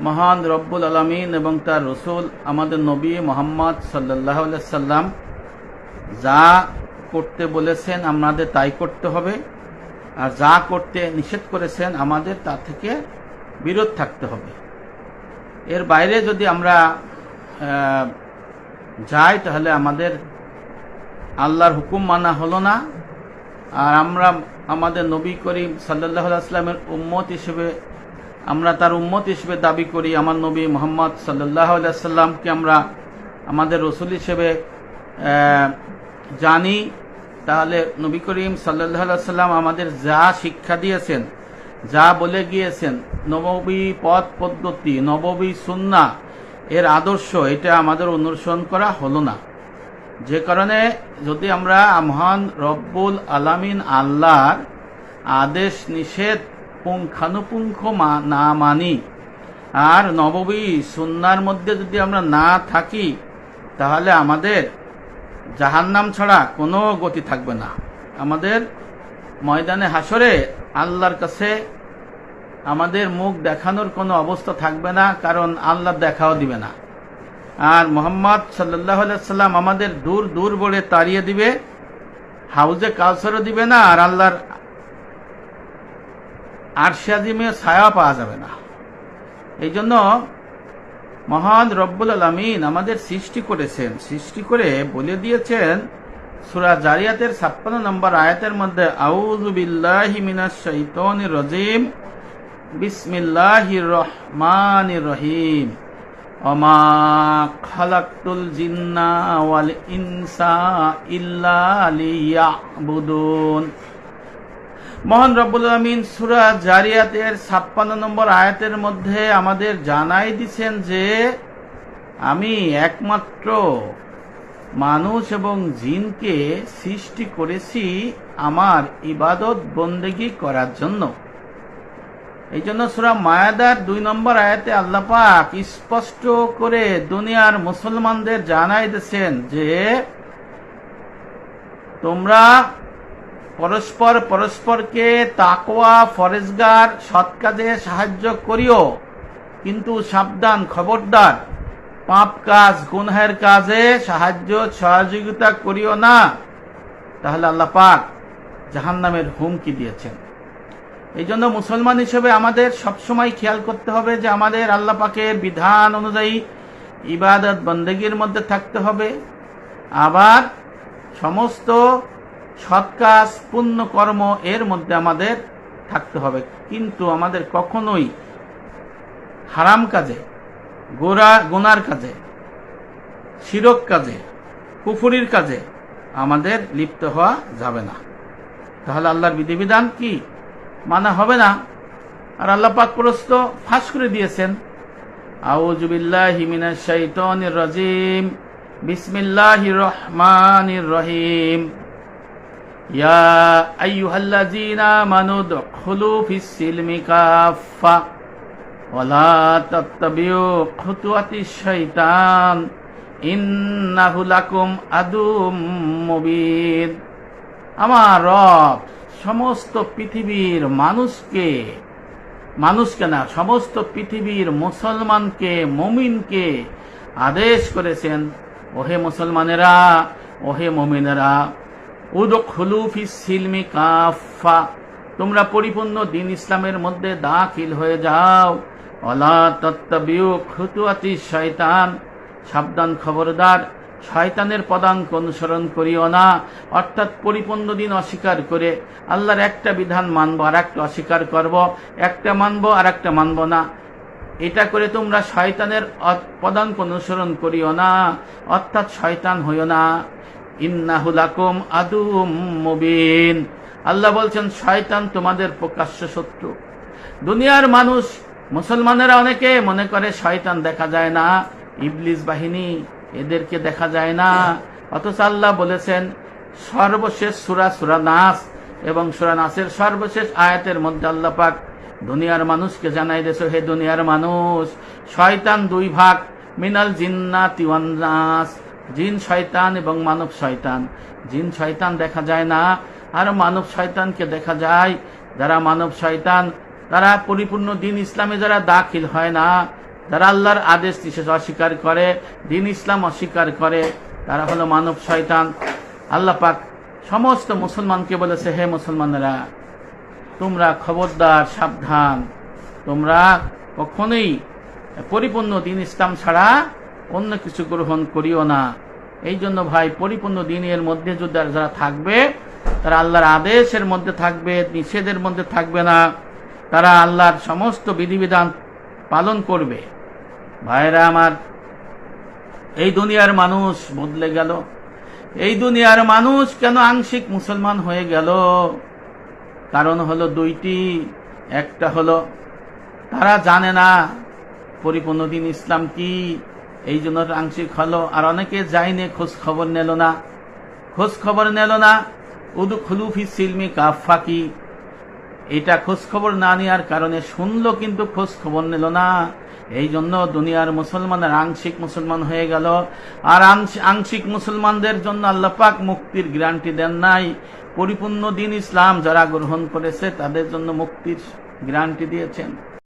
মহান রব্বুল আলমিন এবং তার রসুল আমাদের নবী মোহাম্মদ সাল্লাহ সাল্লাম যা করতে বলেছেন আমাদের তাই করতে হবে। আর যা করতে নিষেধ করেছেন আমাদের তা থেকে বিরত থাকতে হবে। এর বাইরে যদি আমরা যাই তাহলে আমাদের আল্লাহর হুকুম মানা হলো না। আর আমরা আমাদের নবী করিম সাল্লাহ আসলামের উম্মত হিসেবে আমরা তার উম্মত হিসেবে দাবি করি, আমার নবী মোহাম্মদ সাল্লাহ সাল্লামকে আমরা আমাদের রসুল হিসেবে জানি। তাহলে নবী করিম সাল্লাহ সাল্লাম আমাদের যা শিক্ষা দিয়েছেন, যা বলে গিয়েছেন, নববী পথ পদ্ধতি, নববী সুন্না, এর আদর্শ, এটা আমাদের অনুসরণ করা হলো না। যে কারণে যদি আমরা মহান রব্বুল আলামিন আল্লাহর আদেশ নিষেধ পুঙ্খানুপুঙ্খ না মানি আর নববী সুন্নার মধ্যে যদি আমরা না থাকি, তাহলে আমাদের জাহান্নাম ছাড়া কোনো গতি থাকবে না। আমাদের ময়দানে হাসরে আল্লাহর কাছে আমাদের মুখ দেখানোর কোনো অবস্থা থাকবে না, কারণ আল্লাহ দেখাও দিবে না। আর মোহাম্মদ সাল্লাহ সাল্লাম আমাদের দূর দূর বলে তাড়িয়ে দিবে, হাউজে কাউসারও দিবে না, আর আল্লাহর আরশাদিমে ছায়া পাওয়া যাবে না। এই জন্য মহান রব্বুল আলমিন আমাদের সৃষ্টি করেছেন। সৃষ্টি করে বলে দিয়েছেন, সুরা জারিয়াতের ছাপ্পান্ন নম্বর আয়াতের মধ্যে রাজিম রহিম। অমা জিন্না ইনসা ইল্লা লিয়াবুদুন। মহান রব্বুল আমিন সুরা জারিয়াতের ছাপ্পান্ন নম্বর আয়াতের মধ্যে আমাদের জানাই দিছেন যে, আমি একমাত্র মানুষ এবং জিনকে সৃষ্টি করেছি আমার ইবাদত বন্দেগী করার জন্য। এই জন্য সুরা মায়াদার দুই নম্বর আয়াতে আল্লাহ পাক স্পষ্ট করে দুনিয়ার মুসলমানদের জানাই দিয়েছেন যে, তোমরা পরস্পর পরস্পরকে তাকোয়া ফরেজগার, সৎ কাজে সাহায্য করিও। কিন্তু সাবধান, খবরদার। পাপ কাজ, গুনহের কাজে সাহায্য, সহযোগিতা করিও না। তাহলে আল্লাহ পাক জাহান্নামের হুমকি দিয়েছেন। এই জন্য মুসলমান হিসেবে আমাদের সবসময় খেয়াল করতে হবে যে আমাদের আল্লাহ পাকের বিধান অনুযায়ী ইবাদত, বন্দেগীর মধ্যে থাকতে হবে। আবার সমস্ত সৎ কাজ, পুণ্য কর্ম এর মধ্যে আমাদের থাকতে হবে। কিন্তু আমাদের কখনোই হারাম কাজে গোরা গোনার কাজে, শিরক কাজে, কুফুরির কাজে আমাদের লিপ্ত হওয়া যাবে না। তাহলে আল্লাহর বিধিবিধান কি? মানা হবে না। আর আল্লাহ পাক প্রস্ত ফাঁস করে দিয়েছেন। আউজুবিল্লাহি মিনাশ শাইতানির রাজিম। বিসমিল্লাহির রহমানির রহিম। ইয়া আইয়ুহাল্লাযীনা আমানু দুখুলু ফিস সিলমি কাফা ওয়ালা তাত্তাবিউ খুতুওয়াতিশ শাইতান ইন্নাহু লাকুম আদুম মুবিন আমার রব সমস্ত পৃথিবীর মানুষকে মানুষকে না, সমস্ত পৃথিবীর মুসলমানকে, মমিনকে আদেশ করেছেন, ওহে মুসলমানেরা, ওহে মমিনেরা উদখুলু ফিস সিলমি কাফা তোমরা পরিপূর্ণ দিন ইসলামের মধ্যে দাখিল হয়ে যাও। অলা তত্ত্বিউ খুতুয়াতি শয়তান সাবধান, খবরদার, শয়তানের পদাঙ্ক অনুসরণ করিও না। অর্থাৎ পরিপূর্ণ দিন অস্বীকার করে আল্লাহর একটা বিধান মানবো আর একটা অস্বীকার করব। একটা মানবো আর একটা মানবো না। এটা করে তোমরা শয়তানের পদাঙ্ক অনুসরণ করিও না। অর্থাৎ শয়তান হইও না। ইন্নাহুলাকুম আদুম আল্লাহ বলছেন, শয়তান তোমাদের প্রকাশ্য শত্রু। দুনিয়ার মানুষ, মুসলমানেরা অনেকে মনে করে শয়তান দেখা যায় না, ইবলিস বাহিনী এদেরকে দেখা যায় না। অথচ আল্লাহ বলেছেন, সর্বশেষ সুরা সুরা নাস এবং সুরা নাসের সর্বশেষ আয়াতের মধ্যে আল্লাহ পাক দুনিয়ার মানুষকে জানাই দেছো হে দুনিয়ার মানুষ, শয়তান দুই ভাগ, মিনাল জিন্নাতি ওয়ান নাস। জিন শয়তান এবং মানব শয়তান। জিন শয়তান দেখা যায় না, আর মানব শয়তানকে দেখা যায়। যারা মানব শয়তান, তারা পরিপূর্ণ দিন ইসলামে যারা দাখিল হয় না, যারা আল্লাহর আদেশ নিষেধ অস্বীকার করে, দিন ইসলাম অস্বীকার করে, তারা হলো মানব শয়তান। আল্লাহ পাক সমস্ত মুসলমানকে বলেছে, হে মুসলমানেরা, তোমরা খবরদার, সাবধান। তোমরা কখনোই পরিপূর্ণ দিন ইসলাম ছাড়া অন্য কিছু গ্রহণ করিও না। এই জন্য ভাই, পরিপূর্ণ দিনের মধ্যে যদি যারা থাকবে, তারা আল্লাহর আদেশের মধ্যে থাকবে, নিষেধের মধ্যে থাকবে না। তারা আল্লাহর সমস্ত বিধিবিধান পালন করবে। ভাইরা আমার, এই দুনিয়ার মানুষ বদলে গেল। এই দুনিয়ার মানুষ কেন আংশিক মুসলমান হয়ে গেল? কারণ হলো দুইটি। একটা হলো, তারা জানে না পরিপূর্ণ দিন ইসলাম কি। এই জন্য আংশিক হলো। আর অনেকে যায়নি খোঁজ খবর নিল না। খোঁজ খবর নিল না। উদু খুলুফি সিলমি কাফা কি এটা খোঁজ খবর না নেওয়ার কারণে শুনলো কিন্তু খোঁজ খবর নিল না। এই জন্য দুনিয়ার মুসলমানের আংশিক মুসলমান হয়ে গেল। আর আংশিক মুসলমানদের জন্য আল্লাহ পাক মুক্তির গ্যারান্টি দেন নাই। পরিপূর্ণ দিন ইসলাম যারা গ্রহণ করেছে, তাদের জন্য মুক্তির গ্যারান্টি দিয়েছেন।